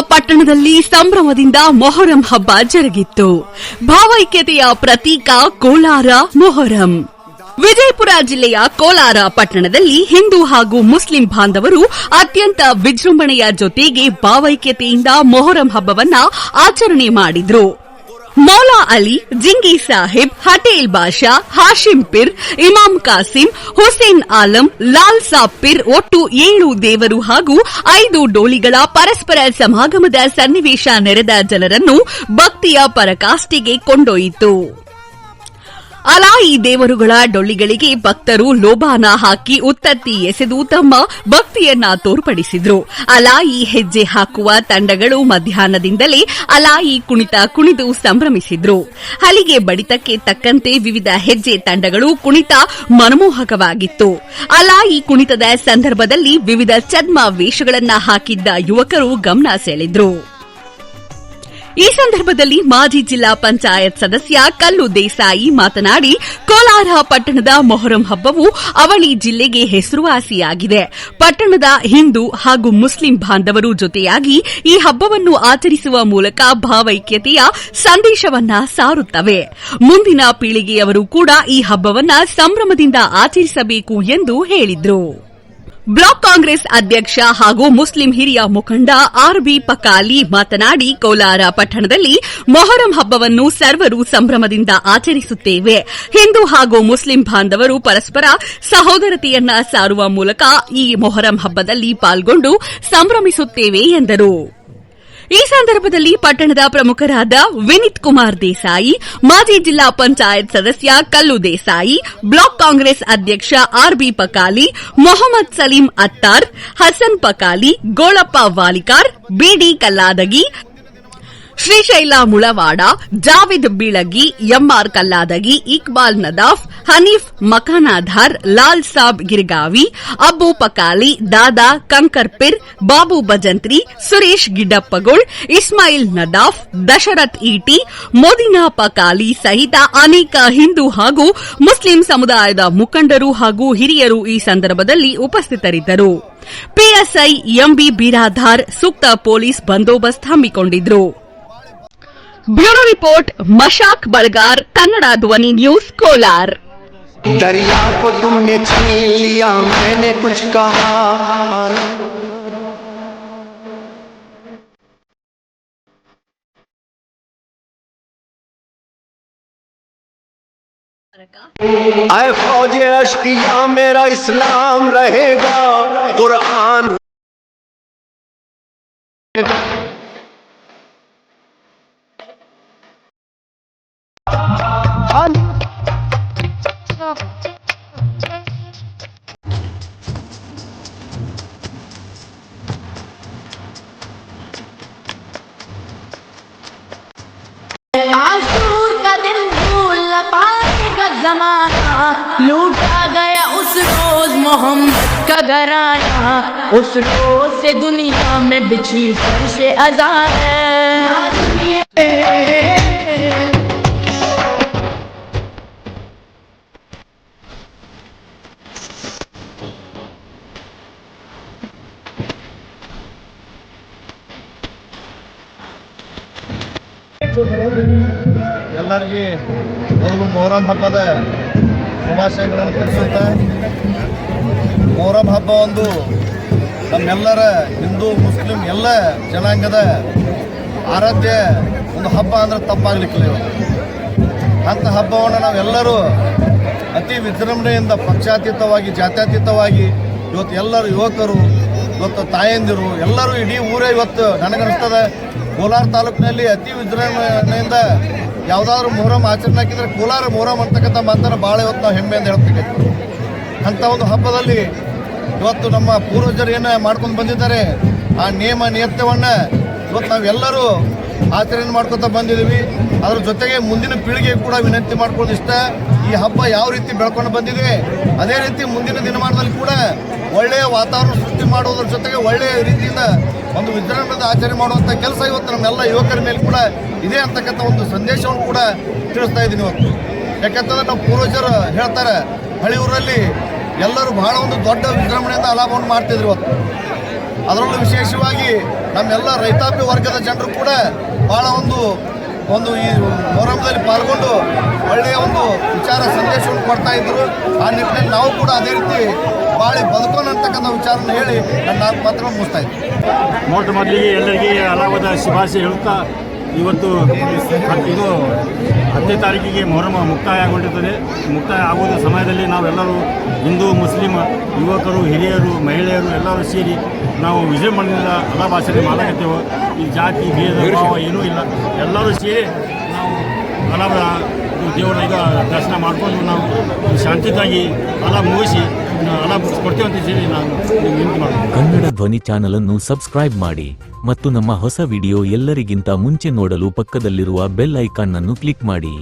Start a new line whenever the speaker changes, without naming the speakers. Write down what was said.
ಪಟ್ಟಣದಲ್ಲಿ ಸಂಭ್ರಮದಿಂದ ಮೊಹರಂ ಹಬ್ಬ ಜರುಗಿತ್ತು. ಭಾವೈಕ್ಯತೆಯ ಪ್ರತೀಕ ಕೋಲಾರ ಮೊಹರಂ. ವಿಜಯಪುರ ಜಿಲ್ಲೆಯ ಕೋಲಾರ ಪಟ್ಟಣದಲ್ಲಿ ಹಿಂದೂ ಹಾಗೂ ಮುಸ್ಲಿಂ ಬಾಂಧವರು ಅತ್ಯಂತ ವಿಜೃಂಭಣೆಯ ಜೊತೆಗೆ ಭಾವೈಕ್ಯತೆಯಿಂದ ಮೊಹರಂ ಹಬ್ಬವನ್ನ ಆಚರಣೆ ಮಾಡಿದ್ರು. ಮೌಲಾ ಅಲಿ ಜಿಂಗಿ ಸಾಹಿಬ್, ಹಟೇಲ್ ಬಾಷಾ, ಹಾಶಿಂ ಪಿರ್, ಇಮಾಂ ಕಾಸಿಂ, ಹುಸೇನ್ ಆಲಂ, ಲಾಲ್ ಸಾಬ್ ಪಿರ್ ಒಟ್ಟು ಏಳು ದೇವರು ಹಾಗೂ ಐದು ಡೋಲಿಗಳ ಪರಸ್ಪರ ಸಮಾಗಮದ ಸನ್ನಿವೇಶ ನೆರೆದ ಜನರನ್ನು ಭಕ್ತಿಯ ಪರಕಾಷ್ಠೆಗೆ ಕೊಂಡೊಯ್ಯಿತು. ಅಲಾಯಿ ದೇವರುಗಳ ಡೊಳ್ಳಿಗಳಿಗೆ ಭಕ್ತರು ಲೋಬಾನ ಹಾಕಿ ಉತ್ತತ್ತಿ ಎಸೆದು ತಮ್ಮ ಭಕ್ತಿಯನ್ನ ತೋರ್ಪಡಿಸಿದ್ರು. ಅಲಾಯಿ ಹೆಜ್ಜೆ ಹಾಕುವ ತಂಡಗಳು ಮಧ್ಯಾಹ್ನದಿಂದಲೇ ಅಲಾಯಿ ಕುಣಿತ ಕುಣಿದು ಸಂಭ್ರಮಿಸಿದ್ರು. ಹಲಿಗೆ ಬಡಿತಕ್ಕೆ ತಕ್ಕಂತೆ ವಿವಿಧ ಹೆಜ್ಜೆ ತಂಡಗಳು ಕುಣಿತ ಮನಮೋಹಕವಾಗಿತ್ತು. ಅಲಾಯಿ ಕುಣಿತದ ಸಂದರ್ಭದಲ್ಲಿ ವಿವಿಧ ಚದ್ಮ ವೇಷಗಳನ್ನ ಹಾಕಿದ್ದ ಯುವಕರು ಗಮನ ಸೆಳೆದ್ರು. ಈ ಸಂದರ್ಭದಲ್ಲಿ ಮಾಜಿ ಜಿಲ್ಲಾ ಪಂಚಾಯತ್ ಸದಸ್ಯ ಕಲ್ಲು ದೇಸಾಯಿ ಮಾತನಾಡಿ, ಕೋಲಾರ ಪಟ್ಟಣದ ಮೊಹರಂ ಹಬ್ಬವು ಅವಳಿ ಜಿಲ್ಲೆಗೆ ಹೆಸರುವಾಸಿಯಾಗಿದೆ. ಪಟ್ಟಣದ ಹಿಂದೂ ಹಾಗೂ ಮುಸ್ಲಿಂ ಬಾಂಧವರು ಜೊತೆಯಾಗಿ ಈ ಹಬ್ಬವನ್ನು ಆಚರಿಸುವ ಮೂಲಕ ಭಾವೈಕ್ಯತೆಯ ಸಂದೇಶವನ್ನ ಸಾರುತ್ತವೆ. ಮುಂದಿನ ಪೀಳಿಗೆಯವರು ಕೂಡ ಈ ಹಬ್ಬವನ್ನ ಸಂಭ್ರಮದಿಂದ ಆಚರಿಸಬೇಕು ಎಂದು ಹೇಳಿದ್ರು. ಬ್ಲಾಕ್ ಕಾಂಗ್ರೆಸ್ ಅಧ್ಯಕ್ಷ ಹಾಗೂ ಮುಸ್ಲಿಂ ಹಿರಿಯ ಮುಖಂಡ ಆರ್ಬಿ ಪಕಾಲಿ ಮಾತನಾಡಿ, ಕೋಲಾರ ಪಟ್ಟಣದಲ್ಲಿ ಮೊಹರಂ ಹಬ್ಬವನ್ನು ಸರ್ವರು ಸಂಭ್ರಮದಿಂದ ಆಚರಿಸುತ್ತೇವೆ. ಹಿಂದೂ ಹಾಗೂ ಮುಸ್ಲಿಂ ಬಾಂಧವರು ಪರಸ್ಪರ ಸಹೋದರತೆಯನ್ನ ಸಾರುವ ಮೂಲಕ ಈ ಮೊಹರಂ ಹಬ್ಬದಲ್ಲಿ ಪಾಲ್ಗೊಂಡು ಸಂಭ್ರಮಿಸುತ್ತೇವೆ ಎಂದರು. ಈ ಸಂದರ್ಭದಲ್ಲಿ ಪಟ್ಟಣದ ಪ್ರಮುಖರಾದ ವಿನಿತ್ ಕುಮಾರ್ ದೇಸಾಯಿ, ಮಾಜಿ ಜಿಲ್ಲಾ ಪಂಚಾಯತ್ ಸದಸ್ಯ ಕಲ್ಲು ದೇಸಾಯಿ, ಬ್ಲಾಕ್ ಕಾಂಗ್ರೆಸ್ ಅಧ್ಯಕ್ಷ R B Pakali, Mohammed Salim Attar, Hasan Pakali, Golappa Walikar B D Kalladagi Shrishaila Mulawad, Javid Bilagi, M R Kalladagi, Iqbal Nadaf, Hanif Makhanadhar, Lal Sab Giragavi Abbu Pakali, Dada Kankarpir, Babu Bhajantri Suresh Giddappagol, Ismail Nadaf, Dasharath Eti, Modina Pakali ಸಹಿತ ಅನೇಕ ಹಿಂದೂ ಹಾಗೂ Muslim ಸಮುದಾಯದ ಮುಖಂಡರು ಹಾಗೂ ಹಿರಿಯರು ಈ ಸಂದರ್ಭದಲ್ಲಿ ಉಪಸ್ಥಿತರಿದ್ದರು. ಪಿಎಸ್ಐ ಎಂಬಿ ಬಿರಾಧಾರ್ ಸೂಕ್ತ ಪೊಲೀಸ್ ಬಂದೋಬಸ್ತ್ ಹಮ್ಮಿಕೊಂಡಿದ್ರು. bureau report Mashak Balgar Kannada Dhwani news Kolar
दरिया को तुमने छीन लिया मैंने कुछ कहा आए फौज अश्किया मेरा इस्लाम रहेगा कुरान
گرایا اس روز سے دنیا میں بچھی سر سے ہے۔
ಎಲ್ಲರಿಗೆ ಮೊದಲು ಮೊಹರಂ ಹಬ್ಬದ ಶುಭಾಶಯಗಳನ್ನು ತಿಳಿಸುತ್ತಾ ಮೊಹರಂ ಹಬ್ಬ ಒಂದು. ನಮ್ಮೆಲ್ಲರ ಹಿಂದೂ, ಮುಸ್ಲಿಂ ಎಲ್ಲ ಜನಾಂಗದ ಆರಾಧ್ಯ ಒಂದು ಹಬ್ಬ ಅಂದ್ರೆ ತಪ್ಪಾಗಲಿಕ್ಕಿಲ್ಲ ಅಂಥ ಹಬ್ಬವನ್ನು ನಾವೆಲ್ಲರೂ ಅತಿ ವಿಜೃಂಭಣೆಯಿಂದ ಪಕ್ಷಾತೀತವಾಗಿ, ಜಾತ್ಯತೀತವಾಗಿ ಇವತ್ತು ಎಲ್ಲರೂ ಯುವಕರು, ಇವತ್ತು ತಾಯಂದಿರು, ಎಲ್ಲರೂ ಇಡೀ ಊರೇ ಇವತ್ತು ನನಗನ್ನಿಸ್ತದೆ, ಕೋಲಾರ ತಾಲೂಕಿನಲ್ಲಿ ಅತಿ ವಿಜೃಂಭಣೆಯಿಂದ ಯಾವುದಾದ್ರೂ ಮೊಹರಂ ಆಚರಣೆ ಹಾಕಿದ್ರೆ ಕೋಲಾರ ಮೊಹರಂ ಅಂತಕ್ಕಂಥ ಮಾತನ್ನು ಭಾಳ ಇವತ್ತು ನಾವು ಹೆಮ್ಮೆಯಿಂದ ಹೇಳ್ತಕ್ಕಂಥ ಅಂಥ ಒಂದು ಹಬ್ಬದಲ್ಲಿ ಇವತ್ತು ನಮ್ಮ ಪೂರ್ವಜರು ಏನು ಮಾಡ್ಕೊಂಡು ಬಂದಿದ್ದಾರೆ, ಆ ನಿಯಮ ನಿಯತ್ತವನ್ನ ಇವತ್ತು ನಾವೆಲ್ಲರೂ ಆಚರಣೆ ಮಾಡ್ಕೊತಾ ಬಂದಿದ್ದೀವಿ. ಅದ್ರ ಜೊತೆಗೆ ಮುಂದಿನ ಪೀಳಿಗೆ ಕೂಡ ವಿನಂತಿ ಮಾಡ್ಕೊಂಡು ಇಷ್ಟ. ಈ ಹಬ್ಬ ಯಾವ ರೀತಿ ಬೆಳ್ಕೊಂಡು ಬಂದಿದೆ, ಅದೇ ರೀತಿ ಮುಂದಿನ ದಿನಮಾನದಲ್ಲಿ ಕೂಡ ಒಳ್ಳೆಯ ವಾತಾವರಣ ಸೃಷ್ಟಿ ಮಾಡುವುದರ ಜೊತೆಗೆ ಒಳ್ಳೆಯ ರೀತಿಯಿಂದ ಒಂದು ವಿಜೃಂಭಣೆಯಿಂದ ಆಚರಣೆ ಮಾಡುವಂಥ ಕೆಲಸ ಇವತ್ತು ನಮ್ಮೆಲ್ಲ ಯುವಕರ ಮೇಲೆ ಕೂಡ ಇದೆ ಅಂತಕ್ಕಂಥ ಒಂದು ಸಂದೇಶವನ್ನು ಕೂಡ ತಿಳಿಸ್ತಾ ಇದ್ದೀನಿ ಇವತ್ತು. ಯಾಕಂತಂದ್ರೆ ನಾವು ಪೂರ್ವಜರು ಹೇಳ್ತಾರೆ ಹಳಿ ಊರಲ್ಲಿ ಎಲ್ಲರೂ ಬಹಳ ಒಂದು ದೊಡ್ಡ ವಿಜೃಂಭಣೆಯಿಂದ ಲಾಭವನ್ನು ಮಾಡ್ತಿದ್ರು ಇವತ್ತು. ಅದರಲ್ಲೂ ವಿಶೇಷವಾಗಿ ನಮ್ಮೆಲ್ಲ ರೈತಾಪಿ ವರ್ಗದ ಜನರು ಕೂಡ ಭಾಳ ಒಂದು ಒಂದು ಈ ಮೊಹರಂದಲ್ಲಿ ಪಾಲ್ಗೊಂಡು ಒಳ್ಳೆಯ ಒಂದು ವಿಚಾರ ಸಂದೇಶವನ್ನು ಕೊಡ್ತಾ ಇದ್ದರು ಆ ನಿಟ್ಟಿನಲ್ಲಿ ನಾವು ಕೂಡ ಅದೇ ರೀತಿ ಬಾಳಿ ಬದುಕೋಣ ಅಂತಕ್ಕಂಥ ವಿಚಾರನ ಹೇಳಿ ನನ್ನ ಮಾತ್ರ ಮುಗಿಸ್ತಾ ಇದ್ದೆ
ಮೊಟ್ಟ ಮೊದಲಿಗೆ ಎಲ್ಲರಿಗೆ ಅಲಾಭದ ಶುಭಾಶಯ ಹೇಳುತ್ತಾ ಇವತ್ತು ಇದು ಹತ್ತನೇ ತಾರೀಕಿಗೆ ಮೊಹರಮ ಮುಕ್ತಾಯಗೊಂಡಿರ್ತದೆ. ಮುಕ್ತಾಯ ಆಗುವ ಸಮಯದಲ್ಲಿ ನಾವೆಲ್ಲರೂ ಹಿಂದೂ, ಮುಸ್ಲಿಂ, ಯುವಕರು, ಹಿರಿಯರು, ಮಹಿಳೆಯರು ಎಲ್ಲರೂ ಸೇರಿ ನಾವು ವಿಜೃಂಭಣೆಯಿಂದ ಅಲಾಬ್ ಭಾಷೆಯಲ್ಲಿ ಮಾತಾಡ್ತೇವೆ ಈ ಜಾತಿ, ಭೇದ, ಭಾವ ಏನೂ ಇಲ್ಲ. ಎಲ್ಲರೂ ಸೇರಿ ನಾವು ಕಲಾ ದೇವರ ಈಗ ದರ್ಶನ ಮಾಡಿಕೊಂಡು ನಾವು ಶಾಂತಿಗಾಗಿ ಕಲಾ ಮುಗಿಸಿ
ಕನ್ನಡ ಧ್ವನಿ ಚಾನಲ್ ಅನ್ನು ಸಬ್ಸ್ಕ್ರೈಬ್ ಮಾಡಿ ಮತ್ತು ನಮ್ಮ ಹೊಸ ವಿಡಿಯೋ ಎಲ್ಲರಿಗಿಂತ ಮುಂಚೆ ನೋಡಲು ಪಕ್ಕದಲ್ಲಿರುವ ಬೆಲ್ ಐಕಾನ್ ಅನ್ನು ಕ್ಲಿಕ್ ಮಾಡಿ